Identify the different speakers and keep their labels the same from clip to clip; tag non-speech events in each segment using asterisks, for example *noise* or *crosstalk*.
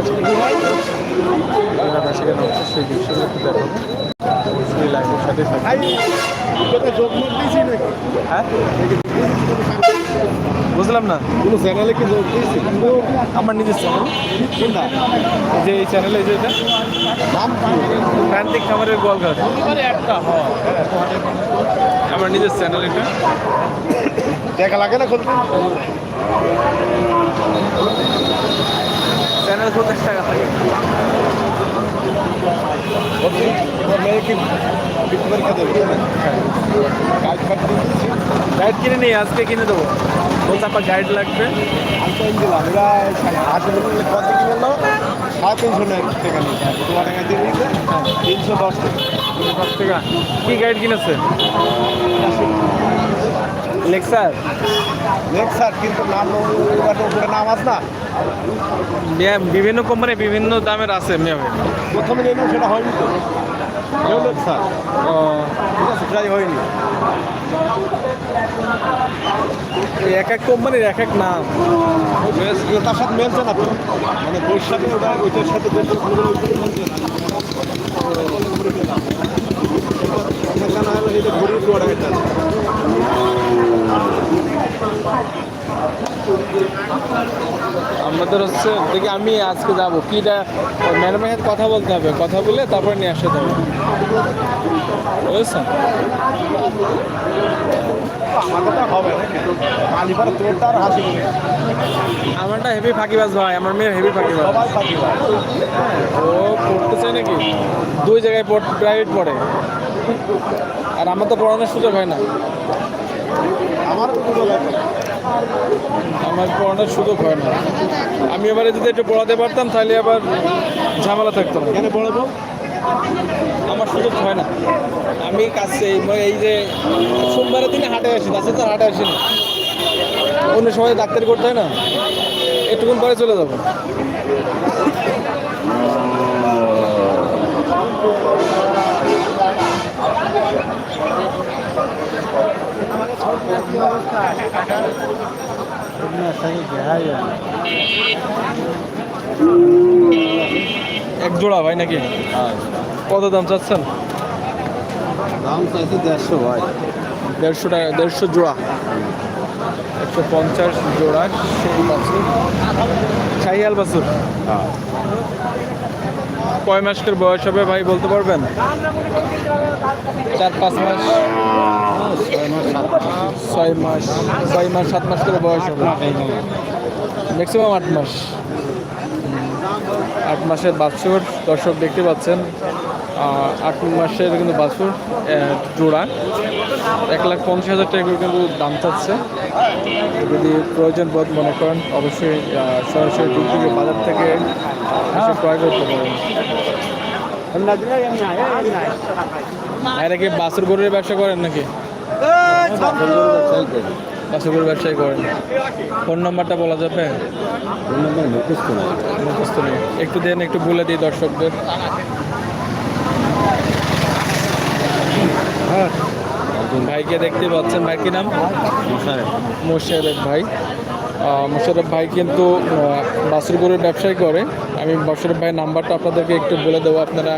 Speaker 1: আছে। বেশি বেশি কেন হচ্ছে সেই দৃশ্যগুলো একটু দেখাবো অবশ্যই লাইভের সাথে হ্যাঁ? বুঝলাম না।
Speaker 2: কোনো চ্যানেলে কি যোগ দিয়েছি?
Speaker 1: আমার নিজের চ্যানেল যে এই চ্যানেলে যে এটা।
Speaker 2: নাম কি?
Speaker 1: প্রান্তিক খাবারের গোয়ালঘাট। একটা আমার নিজের চ্যানেল এটা।
Speaker 2: দেখা লাগে না খুলতে?
Speaker 1: চ্যানেল পঞ্চাশ টাকা থাকে। গাইড কিনে নিই আজকে কিনে দেবো। বলছে আপনার গাইড লাগবে।
Speaker 2: দিলাম এরা বললে কত কি বলল সাড়ে তিনশো টাকা তোমার টাকা দিয়ে দিয়েছে। তিনশো দশ টাকা।
Speaker 1: দশ টাকা। কি গাইড কিনেছে? লেক্সার
Speaker 2: নেক্সট কিন্তু নাম উপরে নাম আস না?
Speaker 1: বিভিন্ন কোম্পানি বিভিন্ন দামের আছে মেয়ে
Speaker 2: প্রথমে নিলাম সেটা হয়নি তো। স্যার। প্রায় হয়নি।
Speaker 1: এক এক কোম্পানির এক এক নাম।
Speaker 2: তার সাথে মেলছে না তো? মানে সাথে ওটা ওইটার সাথে মিলছে না সেখানে হলো এটা ঘুরিয়ে দু টাকা চাচ্ছে
Speaker 1: আমাদের হচ্ছে, দেখি আমি আজকে যাব। কিটা ম্যাডামের সাথে কথা বলতে হবে, কথা বলে তারপরে নিয়ে আসতে হবে। বুঝেছেন? আমারটা হেভি ফাঁকিবাজ ভাই, আমার মেয়ের হেভি ফাঁকিবাজ। ও পড়তে চায় নাকি? দুই জায়গায় প্রাইভেট পড়ে। আর আমার তো পড়ানোর সুযোগ হয় না।
Speaker 2: লাগে
Speaker 1: আমার পড়ানোর সুযোগ হয় না। আমি এবারে যদি একটু পড়াতে পারতাম তাহলে আবার ঝামেলা থাকতো না।
Speaker 2: এখানে পড়াবো?
Speaker 1: আমার সুযোগ হয় না। আমি কাছে এই মানে এই যে সোমবারের দিনে হাটে আসি তাছাড়া তো আর হাটে আসি না। অন্য সময় ডাক্তারি করতে হয় না। একটুক্ষণ পরে চলে যাব। এক জোড়া ভাই নাকি? কত দাম চাচ্ছেন?
Speaker 2: দাম চাইছি দেড়শো ভাই।
Speaker 1: দেড়শো টাকা দেড়শো জোড়া। একশো পঞ্চাশ জোড়া সেই বাছুর শাহিয়াল বাছুর? কয় মাসের বয়স হবে ভাই বলতে পারবেন? চার পাঁচ মাস। ছয় মাস ছয় মাস সাত মাস করে বয়স হবে। ম্যাক্সিমাম আট মাস। আট মাসের বাছুর দর্শক দেখতে পাচ্ছেন। আট মাসের কিন্তু বাছুর জোড়া। এক লাখ পঞ্চাশ হাজার টাকা করে কিন্তু দাম চাচ্ছে। যদি প্রয়োজন বোধ মনে করেন অবশ্যই সরাসরি দূর থেকে বাজার থেকে এসে ক্রয় করতে পারেন। এরা কি বাছুর গরুর ব্যবসা করেন নাকি? বাছুর গরুর ব্যবসায় করেন। ফোন নম্বরটা বলা যাবে? মুখস্থ নেই। একটু দেন একটু বলে দিই দর্শকদের। ভাইকে দেখতে পাচ্ছেন। ভাই কি নাম? মোশারফ ভাই। মোশারফ ভাই কিন্তু বাসুর গরুর ব্যবসায় করে। আমি মোশারফ ভাইয়ের নাম্বারটা আপনাদেরকে একটু বলে দেবো। আপনারা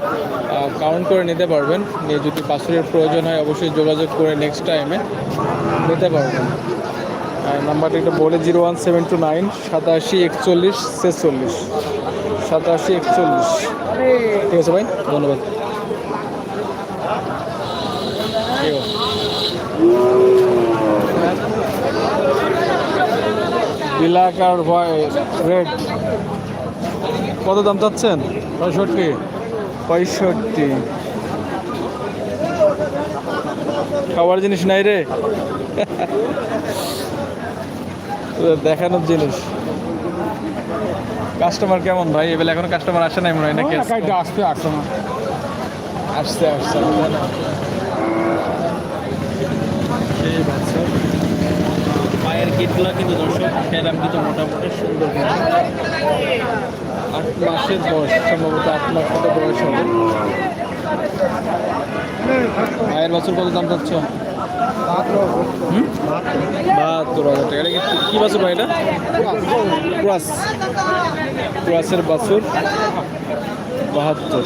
Speaker 1: কাউন্ট করে নিতে পারবেন। নিয়ে যদি বাসুরের প্রয়োজন হয় অবশ্যই যোগাযোগ করে নেক্সট টাইমে নিতে পারবেন। নাম্বারটা একটু বলে zero one seven two nine সাতাশি একচল্লিশ ছেচল্লিশ। সাতাশি একচল্লিশ। ঠিক আছে ভাই? ধন্যবাদ ঠিক আছে। ব্ল্যাক আর হোয়াইট রেড কত দাম চাচ্ছেন? পঁয়ষট্টি। পঁয়ষট্টি। খাবার জিনিস নাই রে। দেখানোর জিনিস। কাস্টমার কেমন ভাই? এবেলা এখনও কাস্টমার আসে নাই মনে হয় নাকি?
Speaker 2: আসতে আসতো না।
Speaker 1: আসছে আসছে। পায়ের কিটগুলো কিন্তু দর্শক এরম কিন্তু মোটামুটি সুন্দর আট মাসের বয়স সম্ভবত আট মাস মতো বয়স হবে। পায়ের বছর কত দাম চাচ্ছ? বাহাত্তর হাজার টাকা। এটা কি- কি বাছুর ভাই এটা? ক্রাস। ক্রাসের বাছুর। বাহাত্তর।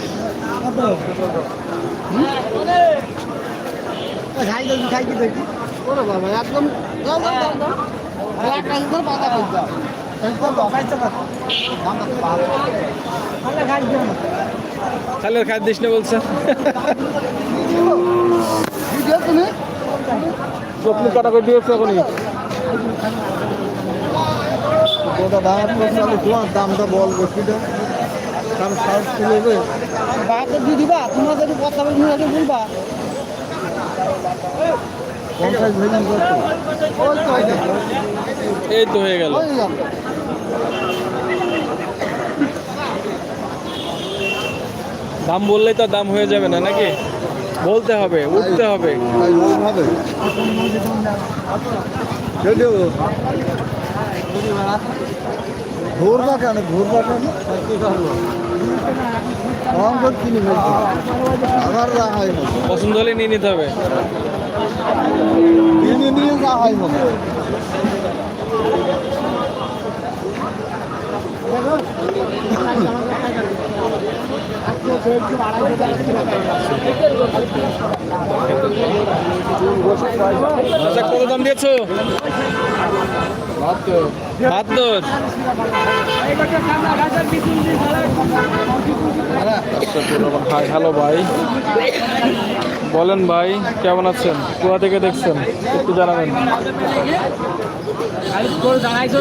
Speaker 3: খাই দেখি খাই দেখি ওরে বাবা একদম দাও। এক কাজ করে পাতা। দাম।
Speaker 1: খালের খাদ্য দিস না বলছে? আপনি কটা করে দিয়েছে এখনই
Speaker 3: ওটা দাম তোমার দামটা বল বেশিটা কারণ সাউথ তুলবে বাহাত্তর দিয়ে দিবা তোমরা যদি কথা বলবা
Speaker 1: এই তো হয়ে গেল। দাম বললেই তো দাম হয়ে যাবে না নাকি? বলতে হবে উঠতে হবে।
Speaker 4: ঘুরবা কেন? ঘুরবা কেন? কিনে আবার
Speaker 1: পছন্দ হলে নিয়ে নিতে হবে।
Speaker 4: কিনে নিয়ে রাখাই না
Speaker 1: আচ্ছা কত দাম দিয়েছ? বাহাত্তর। হ্যালো ভাই। বলেন ভাই কেমন আছেন? কোথা থেকে দেখছেন? একটু জানাবেন।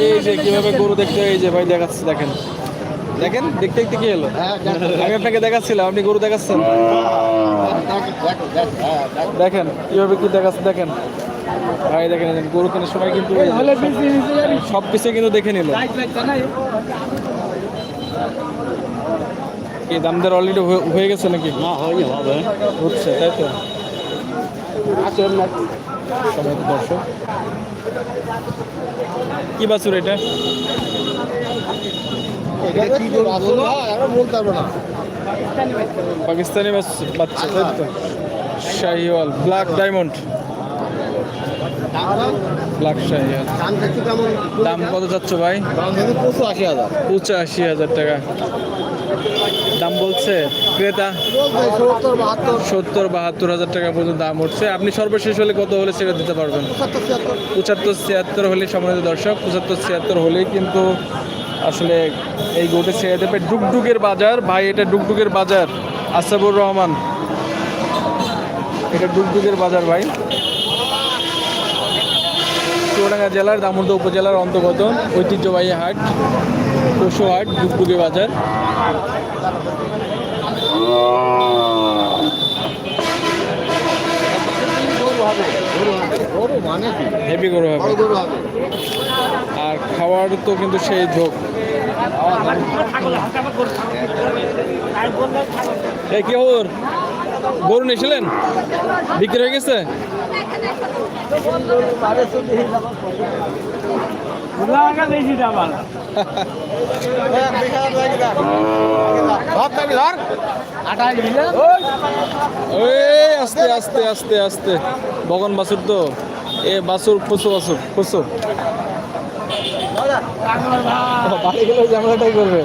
Speaker 1: এই যে কীভাবে গরু দেখতে এই যে ভাই দেখাচ্ছি দেখেন। দেখেন দেখতে দেখতে কি এলো আমি আপনাকে দেখাচ্ছিলাম আপনি গরু দেখাচ্ছেন? দেখেন কীভাবে কি দেখাচ্ছে দেখেন। ভাই দেখেন এই যে গরু কেনার সময় কিন্তু সব কিছু কিন্তু দেখে নিল। এই দাম দর অলরেডি হয়ে গেছে নাকি? না হয়ে হবে। হচ্ছে তাই তো? দর্শক কি বাছুর এটা? পাকিস্তানি বাচ্চা তাই তো? শাহিওয়াল ব্ল্যাক ডায়মন্ড
Speaker 4: দাম
Speaker 1: কত যাচ্ছ ভাই?
Speaker 4: আশি হাজার
Speaker 1: পঁচাশি হাজার টাকা। দাম বলছে ক্রেতা।
Speaker 4: সত্তর বাহাত্তর
Speaker 1: হাজার টাকা পর্যন্ত দাম উঠছে। আপনি সর্বশেষ হলে কত হলে সেটা দিতে পারবেন? পঁচাত্তর ছিয়াত্তর হলে সম্মানিত দর্শক, পঁচাত্তর ছিয়াত্তর হলেই কিন্তু আসলে এই গোটে ছেড়ে দেবে ডুগডুগের বাজার। ভাই, এটা ডুগডুগের বাজার, আসাবুর রহমান। এটা ডুগডুগের বাজার ভাই। চুয়াডাঙ্গা জেলার দামোদর উপজেলার অন্তর্গত ঐতিহ্যবাহী হাট, পশু হাট ডুগডুগে বাজার। আর খাওয়ার তো কিন্তু সেই ঝোঁক। কি খবর? গরু নিয়েছিলেন? বিক্রি হয়ে গেছে? আস্তে আস্তে আস্তে আস্তে বগন বাছুর তো এ বাছুর খুসু বাড়ি গেলে ঝামেলাটাই করবে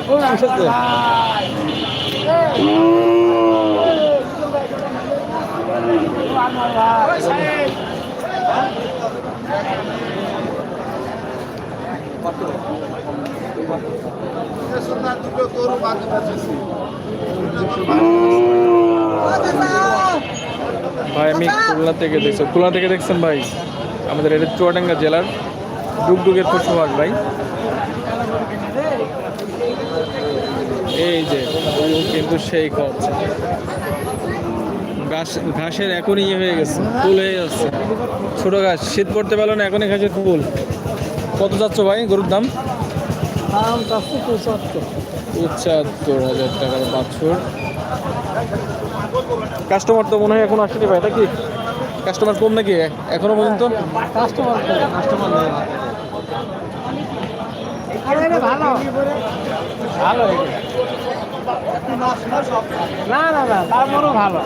Speaker 1: ভাই আমি খুলনা থেকে দেখছি। খুলনা থেকে দেখছেন ভাই? আমাদের এটা চুয়াডাঙ্গা জেলার ডুগডুগের পশুহাট ভাই। এই যে কিন্তু সেই খাচ্ছে ঘাস ঘাসের এখনই ইয়ে হয়ে গেছে ফুল হয়ে যাচ্ছে। ছোটো ঘাস শীত পড়তে পারল না এখনই ঘাসের ফুল। কত যাচ্ছ ভাই গরুর দাম?
Speaker 3: পঁচাত্তর।
Speaker 1: হাজার টাকার বাছুর। কাস্টমার তো মনে হয় এখন আসেনি ভাই নাকি? কাস্টমার কম নাকি এখনও পর্যন্ত?
Speaker 3: কাস্টমার কাস্টমার ভালো। ভালো না না না তারপরও ভালো।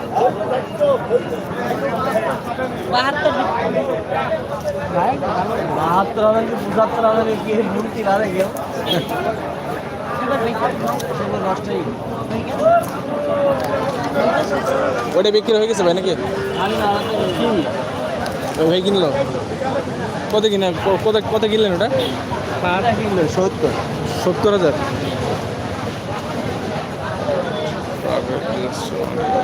Speaker 3: বাহাত্তর হবে কি পঁচাত্তর হবে কি মূর্তি ভালো গেল
Speaker 1: ওটা বিক্রি হয়ে গেছে ভাই নাকি? ভাই কিনলো। কত কিনে কত কত কিনলেন ওটা?
Speaker 3: সত্তর।
Speaker 1: সত্তর হাজার।
Speaker 4: Thank
Speaker 3: you.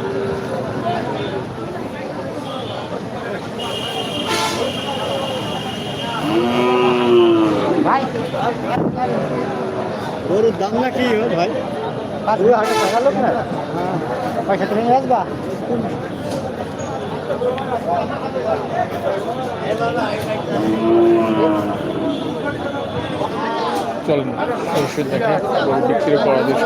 Speaker 4: গরুর দাম না কি ভাই? গরু হাটে টাকা লোক না?
Speaker 3: পয়সা তুমি আসবা?
Speaker 1: চলেন ওষুধ দেখে বিক্রি করার দৃশ্য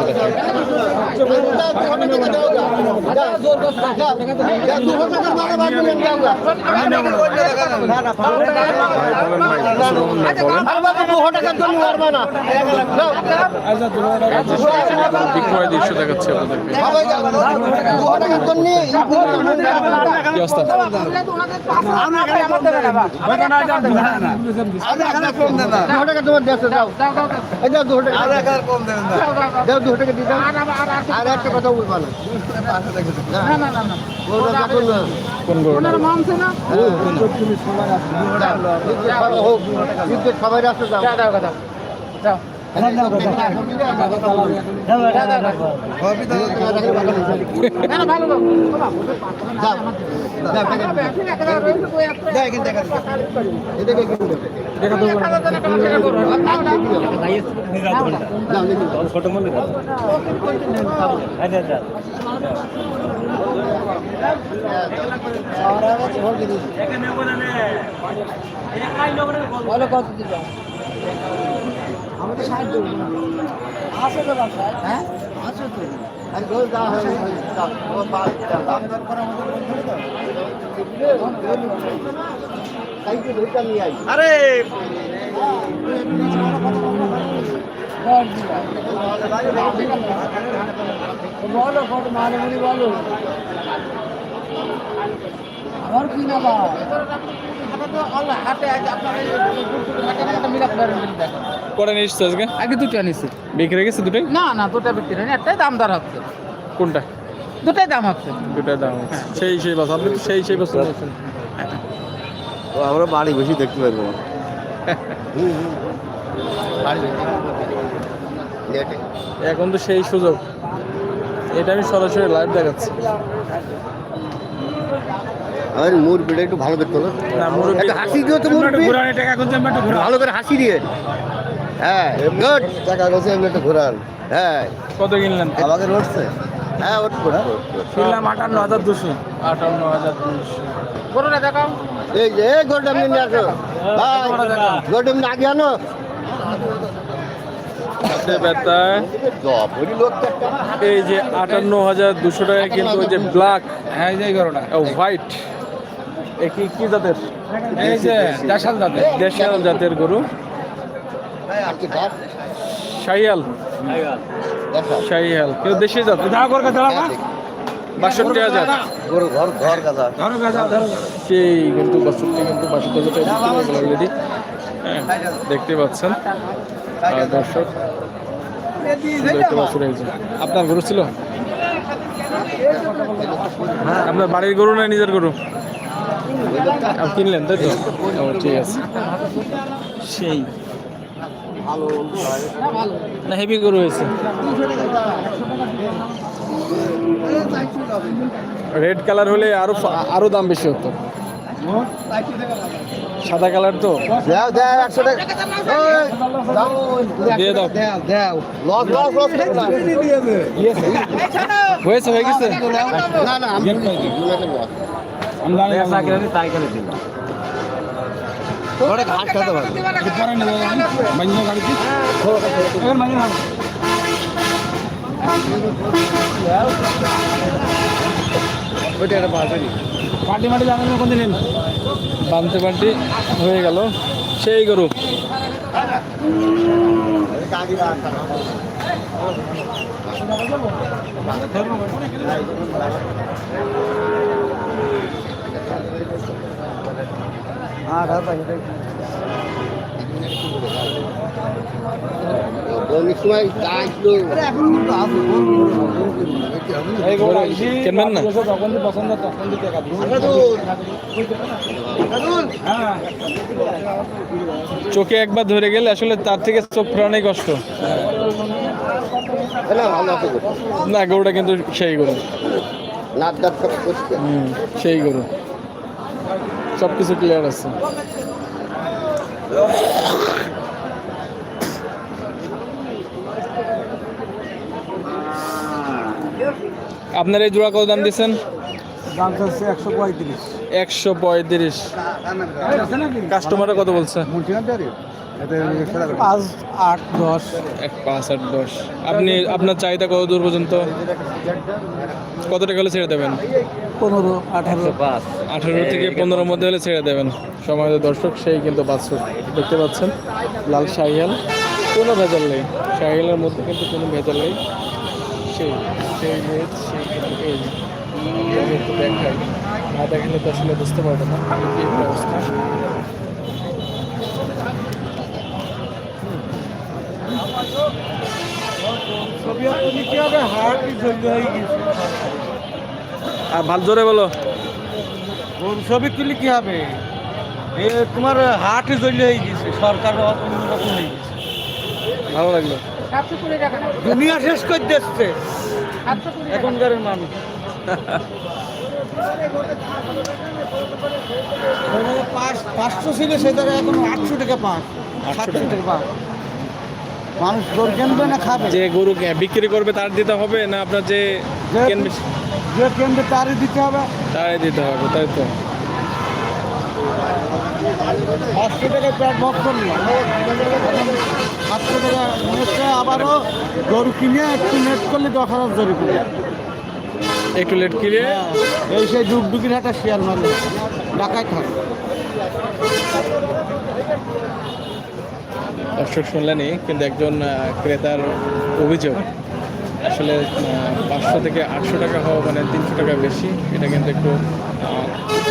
Speaker 1: দেখে ভাই বলেন ভাই সুরমন ভাই বলেন বিক্রয় দৃশ্য দেখাচ্ছে আর একটা কথা কোন না
Speaker 4: সবাই রাস্তা যাও।
Speaker 3: বলো কত দিবা আমাদের সাহায্য আছে তো বাসায় হ্যাঁ? আছে তো।
Speaker 4: আরে
Speaker 3: বলো কত মানে মুড়ি বলো আমার কি না বা হাটে আগে আপনার একটা
Speaker 1: করে নিয়ে এসছো আজকে?
Speaker 3: আগে দুটো আনিছি
Speaker 1: বিক্রি গেছে দুটোই?
Speaker 3: না না দুটো বিক্রি হয়নি একটাই দাম দর হচ্ছে।
Speaker 1: কোনটা?
Speaker 3: দুটাই দাম হচ্ছে।
Speaker 1: দাম আছে। সেই সেই বছর আপনি সেই সেই বলছেন
Speaker 4: আমরা বাড়ি বেশি দেখতে পারব।
Speaker 1: এখন তো সেই সুযোগ। এটা আমি সরাসরি লাইভ দেখাচ্ছি।
Speaker 4: আর মুরগিটা একটু ভালো দেখতে
Speaker 1: না।
Speaker 4: একটা হাসি দিও তো মুরগি ভালো করে হাসি দিয়ে। হ্যাঁ গুড টাকা গেছে এমনি একটা ঘোরান হ্যাঁ।
Speaker 1: কত কিনলেন?
Speaker 4: আমাকে রোডছে হ্যাঁ উঠবো না
Speaker 1: কিনলাম আটান্ন হাজার দুশো। আটান্ন হাজার দুশো।
Speaker 3: গরুটা দেখাও।
Speaker 4: এই যে গোল্ড এমনি নিয়ে আসো। ভাই গোল্ড এমনি আগে আনো।
Speaker 1: এই যে আটান্ন হাজার দুশো টাকা কিন্তু ওই যে ব্ল্যাক
Speaker 3: হ্যাঁ গরুটা
Speaker 1: হোয়াইট কি কি জাতের?
Speaker 3: এই যে দেশাল
Speaker 1: দেশাল জাতের গরু। শাহিয়াল। শাহিয়াল। কেউ দেশি জাত? বাষট্টি হাজার।
Speaker 4: গরু ঘর ঘর
Speaker 1: সেই কিন্তু বাষট্টি কিন্তু বাষট্টি হাজার হয়ে অলরেডি দেখতে পাচ্ছেন দর্শক। আপনার গরু ছিল? আপনার বাড়ির গরু না নিজের গরু? কিনলেন তাই তো? ঠিক আছে। সেই। না হেভি গরু হয়েছে। রেড কালার হলে আরও আরও দাম বেশি হতো। সাদা কালার তো?
Speaker 4: দেও দেও একশো টাকা।
Speaker 1: হয়েছে হয়ে গেছে?
Speaker 4: না না ঘাস খেতে পারবে। বাজারি
Speaker 3: পার্টি। মাটি জানেন কোন দিন
Speaker 1: বানতে বানতে হয়ে গেল। সেই গরু।
Speaker 4: সময়
Speaker 3: দিই হ্যাঁ
Speaker 1: চোখে একবার ধরে গেলে আসলে তার থেকে চোখ ফেরানোই কষ্ট।
Speaker 4: না
Speaker 1: গরুটা কিন্তু সেই গরু। সেই গরু। সব কিছু ক্লিয়ার আছে। আপনার এই জোড়া কত দাম দিচ্ছেন?
Speaker 3: দাম চাচ্ছে একশো পঁয়ত্রিশ।
Speaker 1: একশো পঁয়ত্রিশ। কাস্টমাররা কত বলছে?
Speaker 3: পাঁচ আট দশ।
Speaker 1: এক পাঁচ আট দশ। আপনি আপনার চাহিদা কত দূর পর্যন্ত? কত টাকা হলে ছেড়ে দেবেন?
Speaker 3: পনেরো আঠারো।
Speaker 1: আঠারো থেকে পনেরোর মধ্যে হলে ছেড়ে দেবেন। সময় দর্শক সেই কিন্তু বাছুর দেখতে পাচ্ছেন। লাল শাহিয়াল। কোনো ভেজাল নেই। শাহিয়ালের মধ্যে কিন্তু কোনো ভেজাল নেই। সেই সেই রেট সেই কিন্তু এই দেখাই না দেখালে তো আসলে বুঝতে পারব না। অবস্থা
Speaker 3: কি হবে হাট জৈব হয়ে গেছে
Speaker 1: আর ভালো জোরে বলো।
Speaker 3: ছবি তুলি কি হবে? এ তোমার হাট জৈল হয়ে গেছে সরকার অন্যরকম হয়ে গেছে
Speaker 1: ভালো লাগল।
Speaker 3: দুনিয়া শেষ করে দিচ্ছে এখনকার মানুষ। *laughs* পাঁচশো ছিল সে জায়গায় এখন আটশো টাকা পাঁচ সাতশো টাকা পাঁচ মানুষ গরু কিনবে না খাবে?
Speaker 1: যে গরুকে বিক্রি করবে তার দিতে হবে না আপনার যে কিনবে
Speaker 3: যে কিনবে তারই দিতে হবে।
Speaker 1: তাই দিতে হবে তাই তো।
Speaker 3: পাঁচশো টাকা প্যাট ভক করল সাতশো টাকা নেটে আবারও গরু কিনে একটু নেট করলে দশ হাজার জরি করে
Speaker 1: একটু লেট কিনে?
Speaker 3: এই সেই ডুগডুগির হাটা থাকে।
Speaker 1: দর্শক শুনলেনই কিন্তু একজন ক্রেতার অভিযোগ। আসলে পাঁচশো থেকে আটশো টাকা হওয়া মানে তিনশো টাকা বেশি। এটা কিন্তু একটু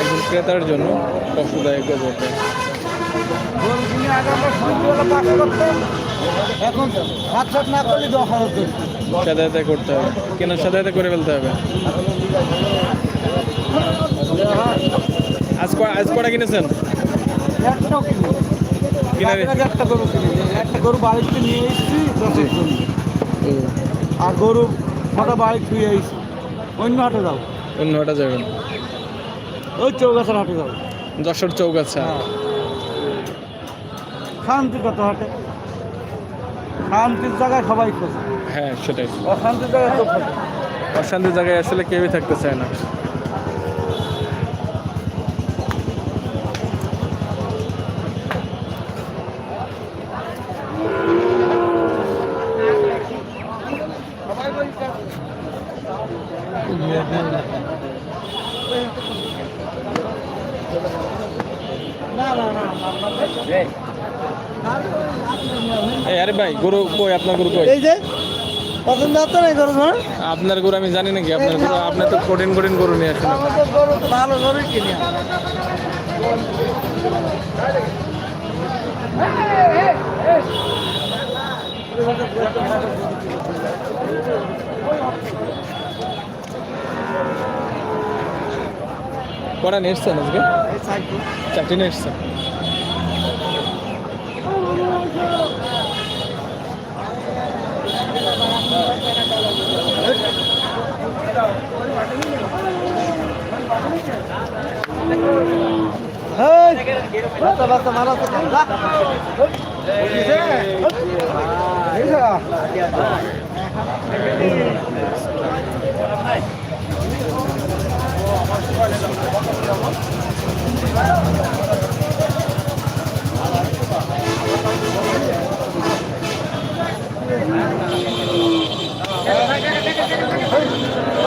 Speaker 1: একজন ক্রেতার জন্য কষ্টদায়ক বলতে
Speaker 3: কিনে
Speaker 1: সাদায়তা করতে হবে। কেনার সাদায়তা করে ফেলতে হবে? আজ কটা কিনেছেন?
Speaker 3: কিনে একটা গরু একটা গরু বাড়িতে নিয়ে এসেছি আর গরু কটা বাড়ি ধুয়ে এসেছি অন্য হাটে যাও
Speaker 1: অন্য হাটা যাবেন?
Speaker 3: ওই চৌগাছার হাটে যাও
Speaker 1: যশোর চৌগাছা?
Speaker 3: শান্তি কত হাটে। শান্তির জায়গায় সবাই খোঁজে।
Speaker 1: হ্যাঁ সেটাই।
Speaker 3: অশান্তির জায়গায়
Speaker 1: অশান্তির জায়গায় আসলে কেউই থাকতে চায় না। আরে ভাই গরু কই? আপনার গরু কই?
Speaker 3: এই যে পছন্দ হতো না গরু ধর
Speaker 1: আপনার গরু আমি জানি নাকি আপনার গরু আপনার তো কঠিন কঠিন গরু নিয়ে আসেন।
Speaker 3: আমার গরু তো ভালো গরু কিনি।
Speaker 1: কটা নিয়ে এসছেন আজকে? চারটে নিয়ে এসছেন।
Speaker 3: মারা
Speaker 4: Hey!